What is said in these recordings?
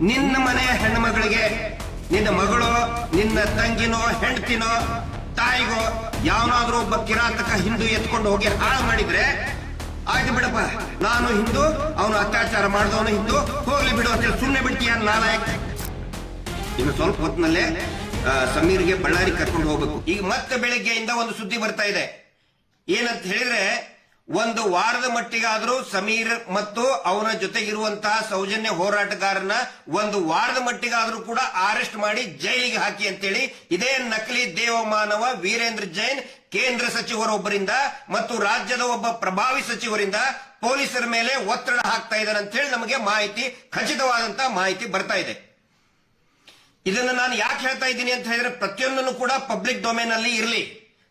ನಿನ್ನ ಮನೆಯ ಹೆಣ್ಮಗಳಿಗೆ, ನಿನ್ನ ಮಗಳು, ನಿನ್ನ ತಂಗಿನೋ, ಹೆಂಡತಿನೋ, ತಾಯಿಗೋ ಯಾವನಾದ್ರೂ ಒಬ್ಬ ಕಿರಾತಕ ಹಿಂದೂ ಎತ್ಕೊಂಡು ಹೋಗಿ ಹಾಳು ಮಾಡಿದ್ರೆ, ಆಯ್ತು ಬಿಡಪ್ಪ, ನಾನು ಹಿಂದೂ, ಅವನು ಅತ್ಯಾಚಾರ ಮಾಡಿದವನು ಹಿಂದೂ, ಹೋಗ್ಲಿ ಬಿಡು ಅಂತ ಸುಮ್ಮನೆ ಬಿಡ್ತೀಯ ನಾಲಾಯಕ್ ಇನ್ನು ಸ್ವಲ್ಪ ಹೊತ್ತಿನಲ್ಲೇ ಸಮೀರ್ಗೆ ಬಳ್ಳಾರಿ ಕರ್ಕೊಂಡು ಹೋಗ್ಬೇಕು. ಈಗ ಮತ್ತೆ ಬೆಳಿಗ್ಗೆಯಿಂದ ಒಂದು ಸುದ್ದಿ ಬರ್ತಾ ಇದೆ. ಏನಂತ ಹೇಳಿದ್ರೆ ಒಂದು ವಾರದ ಮಟ್ಟಿಗಾದರೂ ಸಮೀರ್ ಮತ್ತು ಅವನ ಜೊತೆಗಿರುವಂತಹ ಸೌಜನ್ಯ ಹೋರಾಟಗಾರನ ಒಂದು ವಾರದ ಮಟ್ಟಿಗಾದರೂ ಕೂಡ ಅರೆಸ್ಟ್ ಮಾಡಿ ಜೈಲಿಗೆ ಹಾಕಿ ಅಂತೇಳಿ ಇದೇ ನಕಲಿ ದೇವಮಾನವ ವೀರೇಂದ್ರ ಜೈನ್ ಕೇಂದ್ರ ಸಚಿವರೊಬ್ಬರಿಂದ ಮತ್ತು ರಾಜ್ಯದ ಒಬ್ಬ ಪ್ರಭಾವಿ ಸಚಿವರಿಂದ ಪೊಲೀಸರ ಮೇಲೆ ಒತ್ತಡ ಹಾಕ್ತಾ ಇದ್ದಾರೆ ಅಂತ ಹೇಳಿ ನಮಗೆ ಮಾಹಿತಿ ಖಚಿತವಾದಂತಹ ಮಾಹಿತಿ ಬರ್ತಾ ಇದೆ. ಇದನ್ನು ನಾನು ಯಾಕೆ ಹೇಳ್ತಾ ಇದ್ದೀನಿ ಅಂತ ಹೇಳಿದ್ರೆ ಪ್ರತಿಯೊಂದನ್ನು ಕೂಡ ಪಬ್ಲಿಕ್ ಡೊಮೇನ್ ಅಲ್ಲಿ ಇರಲಿ.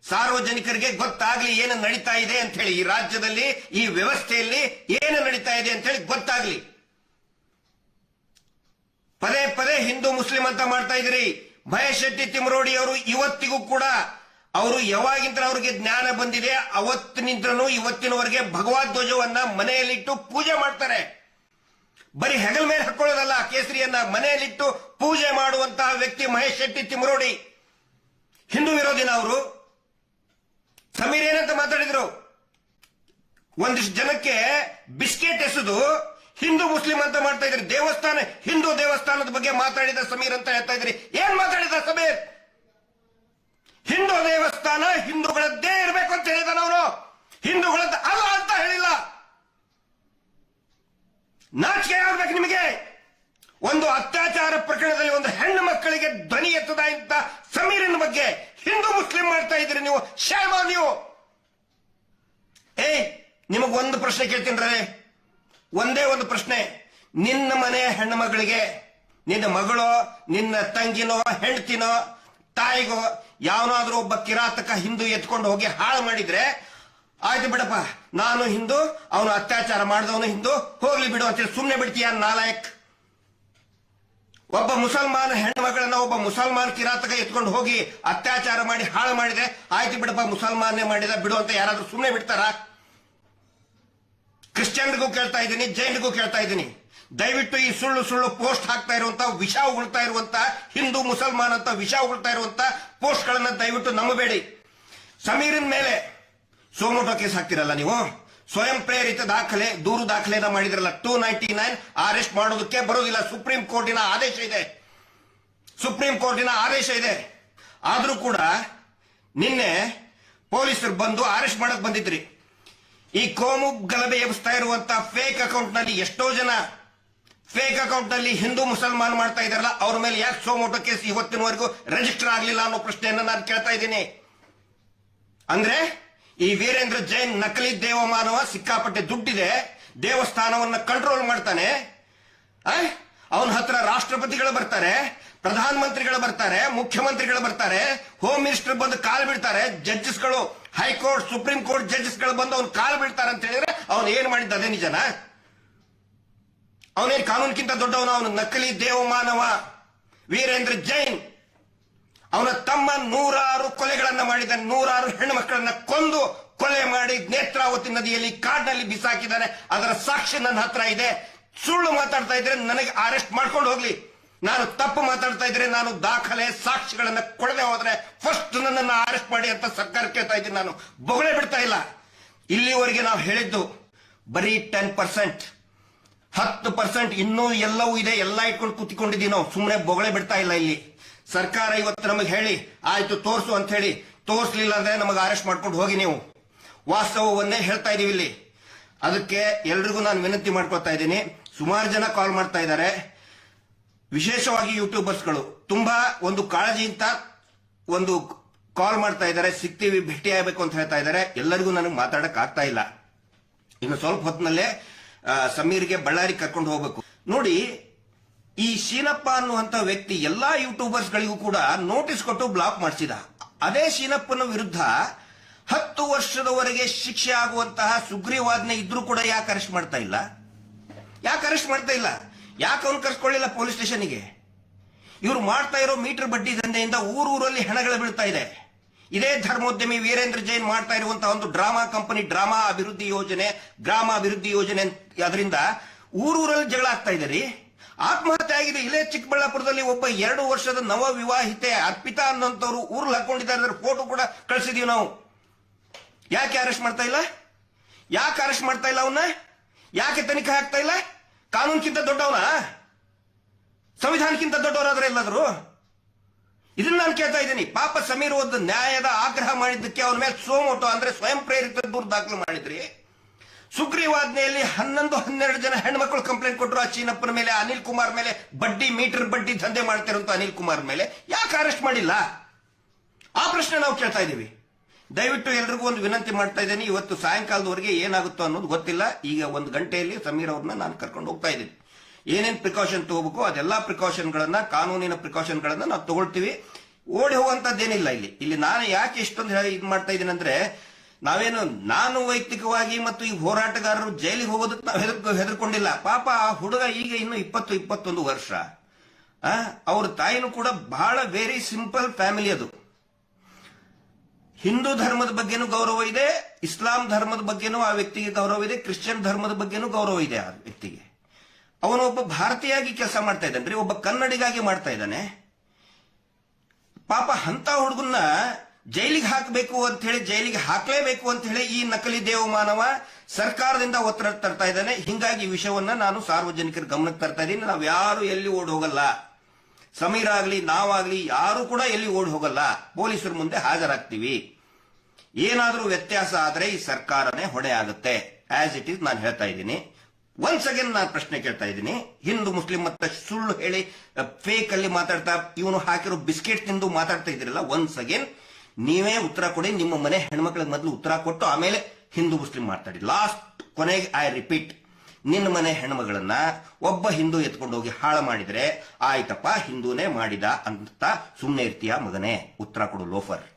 ಸಾರ್ವಜನಿಕರಿಗೆ ಗೊತ್ತಾಗ್ಲಿ ಏನು ನಡೀತಾ ಇದೆ ಅಂತ ಹೇಳಿ ಈ ರಾಜ್ಯದಲ್ಲಿ, ಈ ವ್ಯವಸ್ಥೆಯಲ್ಲಿ ಏನು ನಡೀತಾ ಇದೆ ಅಂತ ಹೇಳಿ ಗೊತ್ತಾಗ್ಲಿ. ಪದೇ ಪದೇ ಹಿಂದೂ ಮುಸ್ಲಿಂ ಅಂತ ಮಾಡ್ತಾ ಇದ್ರಿ ಭಯಶೆಟ್ಟಿ ತಿಮರೋಡಿ ಅವರು ಇವತ್ತಿಗೂ ಕೂಡ, ಅವರು ಯಾವಾಗಿಂದ ಅವ್ರಿಗೆ ಜ್ಞಾನ ಬಂದಿದೆ ಅವತ್ತಿನಿಂದನೂ ಇವತ್ತಿನವರೆಗೆ ಭಗವಾದ್ ಧ್ವಜವನ್ನ ಮನೆಯಲ್ಲಿಟ್ಟು ಪೂಜೆ ಮಾಡ್ತಾರೆ. ಬರೀ ಹೆಗಲ ಮೇಲೆ ಹಾಕೊಳ್ಳೋದಲ್ಲ, ಕೇಸರಿಯನ್ನ ಮನೆಯಲ್ಲಿಟ್ಟು ಪೂಜೆ ಮಾಡುವಂತಹ ವ್ಯಕ್ತಿ ಮಹೇಶ್ ಶೆಟ್ಟಿ ತಿಮರೋಡಿ. ಹಿಂದೂ ವಿರೋಧಿನ ಅವರು. ಸಮೀರ್ ಏನಂತ ಮಾತಾಡಿದ್ರು? ಒಂದಿಷ್ಟು ಜನಕ್ಕೆ ಬಿಸ್ಕೆಟ್ ಎಸೆದು ಹಿಂದೂ ಮುಸ್ಲಿಂ ಅಂತ ಮಾಡ್ತಾ ಇದ್ರಿ ದೇವಸ್ಥಾನ, ಹಿಂದೂ ದೇವಸ್ಥಾನದ ಬಗ್ಗೆ ಮಾತಾಡಿದ ಸಮೀರ್ ಅಂತ ಹೇಳ್ತಾ ಇದ್ರಿ ಏನ್ ಮಾತಾಡಿದ ಸಮೀರ್? ಹಿಂದೂ ದೇವಸ್ಥಾನ ಹಿಂದೂಗಳದ್ದೇ ಇರಬೇಕು ಅಂತ ಹೇಳಿದಾನ ಅವನು. ಹಿಂದೂಗಳದ್ದ ಅಲ್ಲ ಅಂತ ಹೇಳಿಲ್ಲ. ನಾಚಿಕೆ ಆಗ್ಬೇಕು ನಿಮಗೆ. ಒಂದು ಅತ್ಯಾಚಾರ ಪ್ರಕರಣದಲ್ಲಿ ಒಂದು ಹೆಣ್ಣು ಮಕ್ಕಳಿಗೆ ಧ್ವನಿ ಎತ್ತದ ಇಂತ ಸಮೀರನ ಬಗ್ಗೆ ಹಿಂದೂ ಮುಸ್ಲಿಂ ಮಾಡ್ತಾ ಇದ್ರಿ ನೀವು. ಶ್ಯಾಮ ನೀವು. ಏ ನಿಮಗ್ ಒಂದು ಪ್ರಶ್ನೆ ಕೇಳ್ತೀನಿ ಒಂದೇ ಒಂದು ಪ್ರಶ್ನೆ. ನಿನ್ನ ಮನೆಯ ಹೆಣ್ಣು ಮಗಳಿಗೆ, ನಿನ್ನ ಮಗಳೋ, ನಿನ್ನ ತಂಗಿನೋ, ಹೆಂಡತಿನೋ, ತಾಯಿಗೋ ಯಾವನಾದ್ರೂ ಒಬ್ಬ ಕಿರಾತಕ ಹಿಂದೂ ಎತ್ಕೊಂಡು ಹೋಗಿ ಹಾಳು ಮಾಡಿದ್ರೆ, ಆಯ್ತು ಬಿಡಪ್ಪ, ನಾನು ಹಿಂದೂ, ಅವನು ಅತ್ಯಾಚಾರ ಮಾಡಿದವನು ಹಿಂದೂ, ಹೋಗ್ಲಿ ಬಿಡು ಅಂತೇಳಿ ಸುಮ್ಮನೆ ಬಿಡ್ತೀಯ ನಾಲಾಯಕ್? ಒಬ್ಬ ಮುಸಲ್ಮಾನ ಹೆಣ್ಮಗಳನ್ನ ಒಬ್ಬ ಮುಸಲ್ಮಾನ್ ಕಿರಾತಕ ಎತ್ಕೊಂಡು ಹೋಗಿ ಅತ್ಯಾಚಾರ ಮಾಡಿ ಹಾಳು ಮಾಡಿದೆ ಆಯ್ತು ಬಿಡಪ್ಪ ಮುಸಲ್ಮಾನೇ ಮಾಡಿದ, ಬಿಡು ಅಂತ ಯಾರಾದ್ರೂ ಸುಮ್ಮನೆ ಬಿಡ್ತಾರ? ಕ್ರಿಶ್ಚಿಯನ್ಗೂ ಕೇಳ್ತಾ ಇದ್ದೀನಿ ಜೈನ್ಗೂ ಕೇಳ್ತಾ ಇದ್ದೀನಿ. ದಯವಿಟ್ಟು ಈ ಸುಳ್ಳು ಸುಳ್ಳು ಪೋಸ್ಟ್ ಹಾಕ್ತಾ ಇರುವಂತ, ವಿಷ ಉಗುಳ್ತಾ ಇರುವಂತ, ಹಿಂದೂ ಮುಸಲ್ಮಾನ್ ಅಂತ ವಿಷ ಉಗುಳ್ತಾ ಇರುವಂತ ಪೋಸ್ಟ್ ಗಳನ್ನ ದಯವಿಟ್ಟು ನಂಬಬೇಡಿ. ಸಮೀರಿನ ಮೇಲೆ ಸೋಮೋಟೋ ಕೇಸ್ ಹಾಕ್ತಿರಲ್ಲ ನೀವು? ಸ್ವಯಂ ಪ್ರೇರಿತ ದಾಖಲೆ, ದೂರು ದಾಖಲೆನ ಮಾಡಿದ್ರಲ್ಲ. ಟೂ ನೈಂಟಿ ನೈನ್ ಅರೆಸ್ಟ್ ಮಾಡೋದಕ್ಕೆ ಬರೋದಿಲ್ಲ ಸುಪ್ರೀಂ ಕೋರ್ಟಿನ ಆದೇಶ ಇದೆ. ಸುಪ್ರೀಂ ಕೋರ್ಟಿನ ಆದೇಶ ಇದೆ. ಆದರೂ ಕೂಡ ನಿನ್ನೆ ಪೊಲೀಸರು ಬಂದು ಅರೆಸ್ಟ್ ಮಾಡಕ್ ಬಂದಿದ್ರಿ. ಈ ಕೋಮು ಗಲಭೆ ಎಬ್ಸ್ತಾ ಇರುವಂತ ಫೇಕ್ ಅಕೌಂಟ್ನಲ್ಲಿ ಎಷ್ಟೋ ಜನ ಫೇಕ್ ಅಕೌಂಟ್ನಲ್ಲಿ ಹಿಂದೂ ಮುಸಲ್ಮಾನ್ ಮಾಡ್ತಾ ಇದಾರಲ್ಲ ಅವ್ರ ಮೇಲೆ ಯಾಕೆ ಸೋಮೋಟೋ ಕೇಸ್ ಇವತ್ತಿನವರೆಗೂ ರಿಜಿಸ್ಟರ್ ಆಗಲಿಲ್ಲ ಅನ್ನೋ ಪ್ರಶ್ನೆಯನ್ನ ನಾನು ಕೇಳ್ತಾ ಇದ್ದೀನಿ. ಅಂದ್ರೆ ಈ ವೀರೇಂದ್ರ ಜೈನ್ ನಕಲಿ ದೇವಮಾನವ ಸಿಕ್ಕಾಪಟ್ಟೆ ದುಡ್ಡಿದೆ, ದೇವಸ್ಥಾನವನ್ನ ಕಂಟ್ರೋಲ್ ಮಾಡ್ತಾನೆ. ಅವನ ಹತ್ರ ರಾಷ್ಟ್ರಪತಿಗಳು ಬರ್ತಾರೆ ಪ್ರಧಾನ ಮಂತ್ರಿಗಳು ಬರ್ತಾರೆ, ಮುಖ್ಯಮಂತ್ರಿಗಳು ಬರ್ತಾರೆ ಹೋಮ್ ಮಿನಿಸ್ಟರ್ ಬಂದು ಕಾಲು ಬಿಡ್ತಾರೆ ಜಡ್ಜಸ್ಗಳು ಹೈಕೋರ್ಟ್ ಸುಪ್ರೀಂ ಕೋರ್ಟ್ ಜಡ್ಜಸ್ಗಳು ಬಂದು ಅವ್ನು ಕಾಲು ಬಿಡ್ತಾರೆ ಅಂತ ಹೇಳಿದ್ರೆ ಅವನು ಏನ್ ಮಾಡಿದ್ದ ಅದೇ ನಿಜನಾ? ಅವನೇನ್ ಕಾನೂನ್ಕಿಂತ ದೊಡ್ಡವನು? ಅವನು ನಕಲಿ ದೇವಮಾನವ. ವೀರೇಂದ್ರ ಜೈನ್. ಅವನ ತಮ್ಮ ನೂರಾರು ಕೊಲೆಗಳನ್ನ ಮಾಡಿದ ನೂರಾರು ಹೆಣ್ಣು ಮಕ್ಕಳನ್ನ ಕೊಂದು ಕೊಲೆ ಮಾಡಿ ನೇತ್ರಾವತಿ ನದಿಯಲ್ಲಿ ಕಾಡಿನಲ್ಲಿ ಬಿಸಾಕಿದ್ದಾನೆ. ಅದರ ಸಾಕ್ಷಿ ನನ್ನ ಹತ್ರ ಇದೆ. ಸುಳ್ಳು ಮಾತಾಡ್ತಾ ಇದ್ರೆ ನನಗೆ ಅರೆಸ್ಟ್ ಮಾಡ್ಕೊಂಡು ಹೋಗ್ಲಿ. ನಾನು ತಪ್ಪು ಮಾತಾಡ್ತಾ ಇದ್ರೆ ನಾನು ದಾಖಲೆ ಸಾಕ್ಷಿಗಳನ್ನ ಕೊಡದೆ ಹೋದ್ರೆ ಫಸ್ಟ್ ನನ್ನನ್ನು ಅರೆಸ್ಟ್ ಮಾಡಿ ಅಂತ ಸರ್ಕಾರ ಕೇಳ್ತಾ ಇದ್ದೀನಿ ನಾನು. ಬೊಗಳೆ ಬಿಡ್ತಾ ಇಲ್ಲ. ಇಲ್ಲಿವರೆಗೆ ನಾವು ಹೇಳಿದ್ದು ಬರೀ ಟೆನ್ ಪರ್ಸೆಂಟ್ ಹತ್ತು ಪರ್ಸೆಂಟ್ ಇನ್ನೂ ಎಲ್ಲವೂ ಇದೆ. ಎಲ್ಲ ಇಟ್ಕೊಂಡು ಕೂತ್ಕೊಂಡಿದ್ದೀವಿ ಸುಮ್ಮನೆ ಬೊಗಳೆ ಬಿಡ್ತಾ ಇಲ್ಲ ಇಲ್ಲಿ. ಸರ್ಕಾರ ಇವತ್ತು ನಮಗೆ ಹೇಳಿ, ಆಯ್ತು ತೋರಿಸು ಅಂತ ಹೇಳಿ, ತೋರ್ಸ್ಲಿಲ್ಲ ಅಂದ್ರೆ ನಮಗೆ ಅರೆಸ್ಟ್ ಮಾಡ್ಕೊಂಡು ಹೋಗಿ ನೀವು. ವಾಸ್ತವವನ್ನೇ ಹೇಳ್ತಾ ಇದೀವಿ ಇಲ್ಲಿ. ಅದಕ್ಕೆ ಎಲ್ರಿಗೂ ನಾನು ವಿನಂತಿ ಮಾಡ್ಕೊತಾ ಇದ್ದೀನಿ. ಸುಮಾರು ಜನ ಕಾಲ್ ಮಾಡ್ತಾ ಇದ್ದಾರೆ. ವಿಶೇಷವಾಗಿ ಯೂಟ್ಯೂಬರ್ಸ್ಗಳು ತುಂಬಾ ಒಂದು ಕಾಳಜಿಯಿಂದ ಒಂದು ಕಾಲ್ ಮಾಡ್ತಾ ಇದ್ದಾರೆ. ಸಿಗ್ತೀವಿ, ಭೇಟಿ ಆಗಬೇಕು ಅಂತ ಹೇಳ್ತಾ ಇದ್ದಾರೆ. ಎಲ್ಲರಿಗೂ ನನಗೆ ಮಾತಾಡಕ್ ಆಗ್ತಾ ಇಲ್ಲ. ಇನ್ನು ಸ್ವಲ್ಪ ಹೊತ್ತಿನಲ್ಲೇ ಸಮೀರ್ಗೆ ಬಳ್ಳಾರಿ ಕರ್ಕೊಂಡು ಹೋಗ್ಬೇಕು. ನೋಡಿ ಈ ಶೀನಪ್ಪ ಅನ್ನುವಂತ ವ್ಯಕ್ತಿ ಎಲ್ಲಾ ಯೂಟ್ಯೂಬರ್ಸ್ ಗಳಿಗೂ ಕೂಡ ನೋಟಿಸ್ ಕೊಟ್ಟು ಬ್ಲಾಕ್ ಮಾಡಿಸಿದ. ಅದೇ ಶೀನಪ್ಪನ ವಿರುದ್ಧ ಹತ್ತು ವರ್ಷದವರೆಗೆ ಶಿಕ್ಷೆ ಆಗುವಂತಹ ಸುಗ್ರೀವಾಜ್ಞೆ ಇದ್ರೂ ಕೂಡ ಯಾಕೆ ಅರೆಸ್ಟ್ ಮಾಡ್ತಾ ಇಲ್ಲ? ಯಾಕೆ ಅರೆಸ್ಟ್ ಮಾಡ್ತಾ ಇಲ್ಲ? ಯಾಕೆ ಅವ್ನು ಕರ್ಸ್ಕೊಳ್ಳಿಲ್ಲ ಪೊಲೀಸ್ ಸ್ಟೇಷನ್ಗೆ ಇವ್ರು ಮಾಡ್ತಾ ಇರೋ ಮೀಟರ್ ಬಡ್ಡಿ ದಂಧೆಯಿಂದ ಊರೂರಲ್ಲಿ ಹೆಣಗಳು ಬೀಳ್ತಾ ಇದೆ. ಇದೇ ಧರ್ಮೋದ್ಯಮಿ ವೀರೇಂದ್ರ ಜೈನ್ ಮಾಡ್ತಾ ಇರುವಂತಹ ಒಂದು ಡ್ರಾಮಾ ಕಂಪನಿ, ಡ್ರಾಮಾ ಅಭಿವೃದ್ಧಿ ಯೋಜನೆ, ಗ್ರಾಮ ಅಭಿವೃದ್ಧಿ ಯೋಜನೆ ಅದರಿಂದ ಊರೂರಲ್ಲಿ ಜಗಳ ಆಗ್ತಾ ಇದೆ ರೀ. ಆತ್ಮಹತ್ಯೆ ಆಗಿದೆ. ಇಲ್ಲೇ ಚಿಕ್ಕಬಳ್ಳಾಪುರದಲ್ಲಿ ಒಬ್ಬ ಎರಡು ವರ್ಷದ ನವ ವಿವಾಹಿತೆ ಅರ್ಪಿತಾ ಅನ್ನೋಂಥವ್ರು ಊರ್ಲ್ ಹಾಕೊಂಡಿದ್ದಾರೆ ಅಂದ್ರೆ ಫೋಟೋ ಕೂಡ ಕಳಿಸಿದೀವಿ ನಾವು. ಯಾಕೆ ಅರೆಸ್ಟ್ ಮಾಡ್ತಾ ಇಲ್ಲ? ಯಾಕೆ ಅರೆಸ್ಟ್ ಮಾಡ್ತಾ ಇಲ್ಲ ಅವನ್ನ ಯಾಕೆ ತನಿಖೆ ಹಾಕ್ತಾ ಇಲ್ಲ? ಕಾನೂನ್ಗಿಂತ ದೊಡ್ಡವನ? ಸಂವಿಧಾನಕ್ಕಿಂತ ದೊಡ್ಡವರಾದ್ರೆ ಎಲ್ಲಾದರೂ? ಇದನ್ನ ನಾನು ಕೇಳ್ತಾ ಇದ್ದೀನಿ. ಪಾಪ ಸಮೀರ್ ಒಂದು ನ್ಯಾಯದ ಆಗ್ರಹ ಮಾಡಿದ್ದಕ್ಕೆ ಅವನ ಮೇಲೆ ಸೋಮೋಟೋ ಅಂದ್ರೆ ಸ್ವಯಂ ಪ್ರೇರಿತ ದೂರು ದಾಖಲು ಮಾಡಿದ್ರಿ. ಸುಗ್ರೀವಾಜ್ಞೆಯಲ್ಲಿ ಹನ್ನೊಂದು, ಹನ್ನೆರಡು ಜನ ಹೆಣ್ಮಕ್ಳು ಕಂಪ್ಲೇಂಟ್ ಕೊಟ್ಟರು. ಆ ಚೀನಪ್ಪನ ಮೇಲೆ ಅನಿಲ್ ಕುಮಾರ್ ಮೇಲೆ. ಬಡ್ಡಿ, ಮೀಟರ್ ಬಡ್ಡಿ ದಂಧೆ ಮಾಡ್ತಿರೋಂಥ ಅನಿಲ್ ಕುಮಾರ್ ಮೇಲೆ. ಯಾಕೆ ಅರೆಸ್ಟ್ ಮಾಡಿಲ್ಲ? ಆ ಪ್ರಶ್ನೆ ನಾವು ಕೇಳ್ತಾ ಇದ್ದೀವಿ. ದಯವಿಟ್ಟು ಎಲ್ರಿಗೂ ಒಂದು ವಿನಂತಿ ಮಾಡ್ತಾ ಇದ್ದೀನಿ. ಇವತ್ತು ಸಾಯಂಕಾಲದವರೆಗೆ ಏನಾಗುತ್ತೋ ಅನ್ನೋದು ಗೊತ್ತಿಲ್ಲ. ಈಗ ಒಂದು ಗಂಟೆಯಲ್ಲಿ ಸಮೀರ್ ಅವ್ರನ್ನ ನಾನು ಕರ್ಕೊಂಡು ಹೋಗ್ತಾ ಇದ್ದೀನಿ. ಏನೇನು ಪ್ರಿಕಾಷನ್ ತಗೋಬೇಕು ಅದೆಲ್ಲ ಪ್ರಿಕಾಷನ್ಗಳನ್ನ ಕಾನೂನಿನ ಪ್ರಿಕಾಷನ್ಗಳನ್ನ ನಾವು ತಗೊಳ್ತೀವಿ. ಓಡಿ ಹೋಗುವಂತದ್ದೇನಿಲ್ಲ ಇಲ್ಲಿ. ಇಲ್ಲಿ ನಾನು ಯಾಕೆ ಇಷ್ಟೊಂದು ಇದು ಮಾಡ್ತಾ ಇದ್ದೀನಿ ಅಂದ್ರೆ ನಾವೇನು ನಾನು ವೈಯಕ್ತಿಕವಾಗಿ ಮತ್ತು ಈ ಹೋರಾಟಗಾರರು ಜೈಲಿಗೆ ಹೋಗೋದಕ್ಕೆ ನಾವು ಹೆದರ್, ಹೆದರ್ಕೊಂಡಿಲ್ಲ. ಪಾಪ ಆ ಹುಡುಗ ಈಗ ಇನ್ನು ಇಪ್ಪತ್ತು, ಇಪ್ಪತ್ತೊಂದು ವರ್ಷ. ಅವ್ರ ತಾಯಿನೂ ಕೂಡ ಬಹಳ ವೆರಿ ಸಿಂಪಲ್ ಫ್ಯಾಮಿಲಿ ಅದು. ಹಿಂದೂ ಧರ್ಮದ ಬಗ್ಗೆನೂ ಗೌರವ ಇದೆ, ಇಸ್ಲಾಂ ಧರ್ಮದ ಬಗ್ಗೆನೂ ಆ ವ್ಯಕ್ತಿಗೆ ಗೌರವ ಇದೆ, ಕ್ರಿಶ್ಚಿಯನ್ ಧರ್ಮದ ಬಗ್ಗೆನೂ ಗೌರವ ಇದೆ ಆ ವ್ಯಕ್ತಿಗೆ. ಅವನು ಒಬ್ಬ ಭಾರತೀಯಾಗಿ ಕೆಲಸ ಮಾಡ್ತಾ ಇದ್ದಾನೆ ಒಬ್ಬ ಕನ್ನಡಿಗಾಗಿ ಮಾಡ್ತಾ ಇದ್ದಾನೆ. ಪಾಪ ಹಂತ ಹುಡುಗನ್ನ ಜೈಲಿಗೆ ಹಾಕಬೇಕು ಅಂತ ಹೇಳಿ, ಜೈಲಿಗೆ ಹಾಕಲೇಬೇಕು ಅಂತ ಹೇಳಿ ಈ ನಕಲಿ ದೇವಮಾನವ ಸರ್ಕಾರದಿಂದ ಒತ್ತಡ ತರ್ತಾ ಇದ್ದಾನೆ. ಹಿಂಗಾಗಿ ಈ ವಿಷಯವನ್ನ ನಾನು ಸಾರ್ವಜನಿಕರ ಗಮನಕ್ಕೆ ತರ್ತಾ ಇದ್ದೀನಿ. ನಾವು ಯಾರು ಎಲ್ಲಿ ಓಡಿ ಹೋಗಲ್ಲ. ಸಮೀರ್ ಆಗ್ಲಿ, ನಾವಾಗ್ಲಿ, ಯಾರು ಕೂಡ ಎಲ್ಲಿ ಓಡಿ ಹೋಗಲ್ಲ. ಪೊಲೀಸರ ಮುಂದೆ ಹಾಜರಾಗ್ತೀವಿ. ಏನಾದರೂ ವ್ಯತ್ಯಾಸ ಆದ್ರೆ ಈ ಸರ್ಕಾರನೇ ಹೊಣೆ ಆಗುತ್ತೆ. ಆಸ್ ಇಟ್ ಈಸ್ ನಾನು ಹೇಳ್ತಾ ಇದ್ದೀನಿ. ಒನ್ಸ್ ಅಗೇನ್ ನಾನು ಪ್ರಶ್ನೆ ಕೇಳ್ತಾ ಇದ್ದೀನಿ. ಹಿಂದೂ, ಮುಸ್ಲಿಂ ಮತ್ತೆ ಸುಳ್ಳು ಹೇಳಿ ಫೇಕ್ ಅಲ್ಲಿ ಮಾತಾಡ್ತಾ, ಇವನು ಹಾಕಿರೋ ಬಿಸ್ಕೆಟ್ ತಿಂದು ಮಾತಾಡ್ತಾ ಇದ್ರಲ್ಲ ಒನ್ಸ್ ಅಗೇನ್ ನೀವೇ ಉತ್ತರ ಕೊಡಿ, ನಿಮ್ಮ ಮನೆ ಹೆಣ್ಮಕ್ಳಿಗೆ ಮೊದಲು ಉತ್ತರ ಕೊಟ್ಟು ಆಮೇಲೆ ಹಿಂದೂ ಮುಸ್ಲಿಂ ಮಾತಾಡಿ. ಲಾಸ್ಟ್ ಕೊನೆಗೆ ಐ ರಿಪೀಟ್ ನಿನ್ನ ಮನೆ ಹೆಣ್ಮಗಳನ್ನ ಒಬ್ಬ ಹಿಂದೂ ಎತ್ಕೊಂಡು ಹೋಗಿ ಹಾಳು ಮಾಡಿದ್ರೆ, ಆಯ್ತಪ್ಪ, ಹಿಂದೂನೇ ಮಾಡಿದ ಅಂತ ಸುಮ್ಮನೆ ಇರ್ತೀಯ ಮಗನೇ? ಉತ್ತರ ಕೊಡು, ಲೋಫರ್.